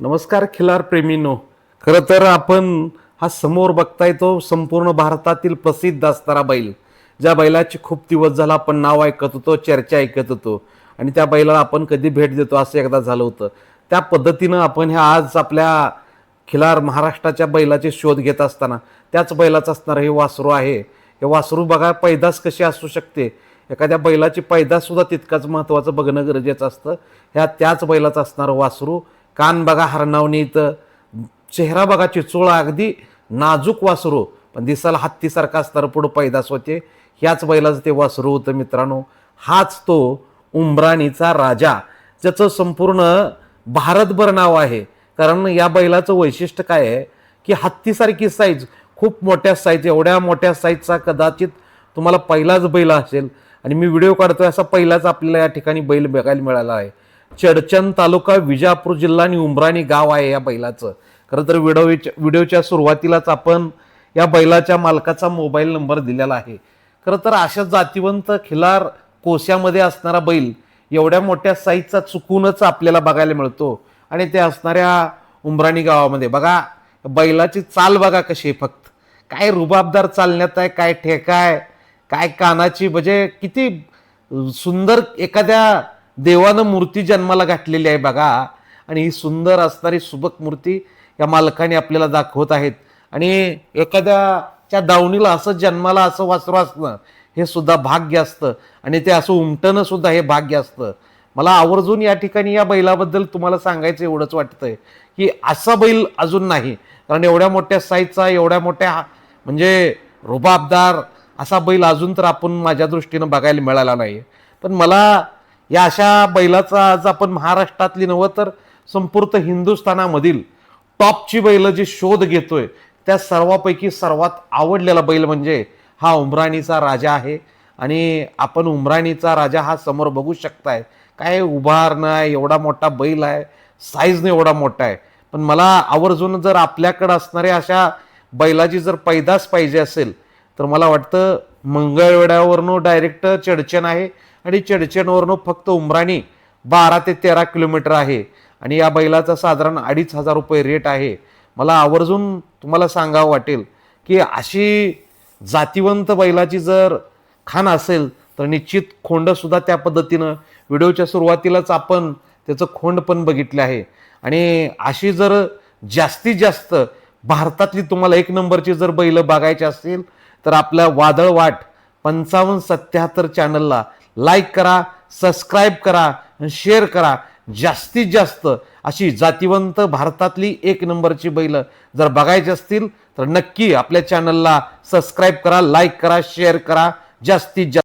नमस्कार खिलार प्रेमीनो. खरं तर आपण हा समोर बघताय तो संपूर्ण भारतातील प्रसिद्ध असणारा बैल. ज्या बैलाची खूप दिवस झाला आपण नाव ऐकत होतो चर्चा ऐकत होतो. आणि त्या बैलाला आपण कधी भेट देतो असं एकदा झालं होतं. त्या पद्धतीनं आपण ह्या आज आपल्या खिलार महाराष्ट्राच्या बैलाचे शोध घेत असताना त्याच बैलाचं असणारं हे वासरू आहे. हे वासरू बघा पैदास कशी असू शकते? एखाद्या बैलाची पैदास सुद्धा तितकाच महत्त्वाचं बघणं गरजेचं असतं. ह्या त्याच बैलाचं असणारं वासरू कान बघा हरणावणी इथं. चेहरा बघा चिचोळा अगदी नाजूक वासरू. पण दिसायला हत्तीसारखा असणारं पुढं पैदास होते ह्याच बैलाचं ते वासरू होतं मित्रांनो. हाच तो उंबराणीचा राजा ज्याचं संपूर्ण भारतभर नाव आहे. कारण या बैलाचं वैशिष्ट्य काय आहे? की हत्तीसारखी साईज खूप मोठ्या साईज एवढ्या मोठ्या साईजचा कदाचित तुम्हाला पहिलाच बैल असेल. आणि मी व्हिडिओ काढतोय असा पहिलाच आपल्याला या ठिकाणी बैल बघायला मिळाला आहे. चडचन तालुका विजापूर जिल्हा आणि उमराणी गाव आहे या बैलाचं. खरं तर व्हिडिओच्या व्हिडिओच्या सुरुवातीलाच आपण या बैलाच्या मालकाचा मोबाईल नंबर दिलेला आहे. खरं तर अशा जातीवंत खिलार कोश्यामध्ये असणारा बैल एवढ्या मोठ्या साईजचा चुकूनच आपल्याला बघायला मिळतो. आणि ते असणाऱ्या उमराणी गावामध्ये. बघा बैलाची चाल बघा कशी आहे फक्त. काय रुबाबदार चालण्यात आहे काय ठेका आहे काय कानाची म्हणजे किती सुंदर एखाद्या देवानं मूर्ती जन्माला घातलेली आहे बघा. आणि ही सुंदर असणारी सुबक मूर्ती या मालकाने आपल्याला दाखवत आहेत. आणि एखाद्याच्या दावणीला असं जन्माला असं वासरू असणं हे सुद्धा भाग्य असतं. आणि ते असं उमटणं सुद्धा हे भाग्य असतं. मला आवर्जून या ठिकाणी या बैलाबद्दल तुम्हाला सांगायचं एवढंच वाटतंय की असा बैल अजून नाही. कारण एवढ्या मोठ्या साईजचा एवढ्या मोठ्या म्हणजे रुबाबदार असा बैल अजून तर आपण माझ्या दृष्टीनं बघायला मिळाला नाही. पण मला या अशा बैलाचा आज आपण महाराष्ट्रातली नव्ह तर संपूर्ण हिंदुस्थानामधील टॉपची बैल जी शोध घेतोय त्या सर्वापैकी सर्वात आवडलेला बैल म्हणजे हा उमराणीचा राजा आहे. आणि आपण उमराणीचा राजा हा समोर बघू शकताय. काय उभार नाही एवढा मोठा बैल आहे साईजने एवढा मोठा आहे. पण मला आवर्जून जर आपल्याकडं असणाऱ्या अशा बैलाची जर पैदास पाहिजे असेल तर मला वाटतं मंगळवेड्यावरनं डायरेक्ट चडचण आहे आणि चडचणवरनं फक्त उमराणी बारा ते तेरा किलोमीटर आहे. आणि या बैलाचा साधारण अडीच हजार रुपये रेट आहे. मला आवर्जून तुम्हाला सांगावं वाटेल की अशी जातीवंत बैलाची जर खाण असेल तर निश्चित खोंडसुद्धा त्या पद्धतीनं व्हिडिओच्या सुरुवातीलाच आपण त्याचं खोंड पण बघितलं आहे. आणि अशी जर जास्तीत जास्त भारतातली तुम्हाला एक नंबरची जर बैलं बघायची असतील तर आपल्या वादळ वाट पंचावन्न सत्याहत्तर चॅनलला लाईक करा सबस्क्राईब करा शेअर करा. जास्तीत जास्त अशी जातीवंत भारतातली एक नंबरची बैलं जर बघायची असतील तर नक्की आपल्या चॅनलला सबस्क्राईब करा लाईक करा शेअर करा. जास्तीत जास्त